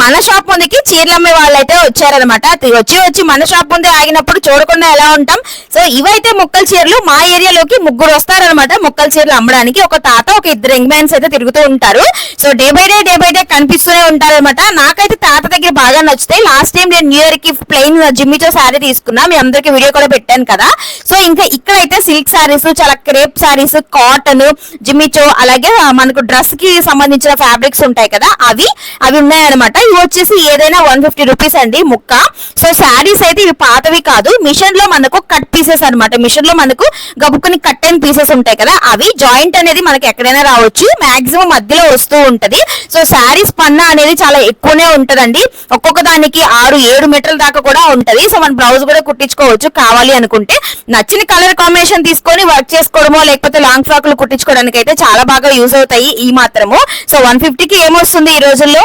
మన షాప్ ముందుకి చీరలు అమ్మే వాళ్ళు అయితే వచ్చారనమాట వచ్చి వచ్చి మన షాప్ ముందే ఆగినప్పుడు చూడకుండా ఎలా ఉంటాం? సో ఇవైతే ముక్కల చీరలు మా ఏరియాలోకి ముగ్గురు వస్తారనమాట ముక్కల చీరలు అమ్మడానికి ఒక తాత ఒక ఇద్దరు యంగ్ అయితే తిరుగుతూ ఉంటారు. So day by day day by day కనిపిస్తూనే ఉంటారనమాట నాకైతే తాత దగ్గర బాగా నచ్చుతాయి. లాస్ట్ టైం నేను న్యూ ఇయర్కి ప్లెయిన్ జిమ్మితో శారీ తీసుకున్నా. మీ అందరికి వీడియో కూడా పెట్టాను కదా. సో ఇంకా ఇక్కడ సిల్క్ శారీస్ చాలా క్రేప్ శారీస్ కాటన్ జిమ్మిచో అలాగే మనకు డ్రెస్కి సంబంధించిన ఫ్యాబ్రిక్స్ ఉంటాయి కదా అవి అవి ఉన్నాయన్నమాట. ఇవి వచ్చేసి ఏదైనా వన్ ఫిఫ్టీ రూపీస్ అండి ముక్క. సో శారీస్ అయితే ఇవి పాతవి కాదు మిషన్లో మనకు కట్ పీసెస్ అన్నమాట. మిషన్లో మనకు గబుక్కుని కట్ అయిన పీసెస్ ఉంటాయి కదా అవి జాయింట్ అనేది మనకి ఎక్కడైనా రావచ్చు మాక్సిమం మధ్యలో వస్తూ ఉంటది. సో శారీస్ పన్నా అనేది చాలా ఎక్కువనే ఉంటదండి. ఒక్కొక్క దానికి ఆరు ఏడు మీటర్ల దాకా కూడా ఉంటది. సో మన బ్లౌజ్ కూడా కుట్టించుకోవచ్చు కావాలి అనుకుంటే. నచ్చిన కలర్ కాంబినేషన్ తీసుకొని వర్క్ చేసుకోవడమో లేకపోతే లాంగ్ ఫ్రాక్లు కుట్టించుకోవడానికి అయితే చాలా బాగా యూజ్ అవుతాయి ఈ మాత్రము. సో వన్ ఫిఫ్టీకి ఏమొస్తుంది ఈ రోజుల్లో?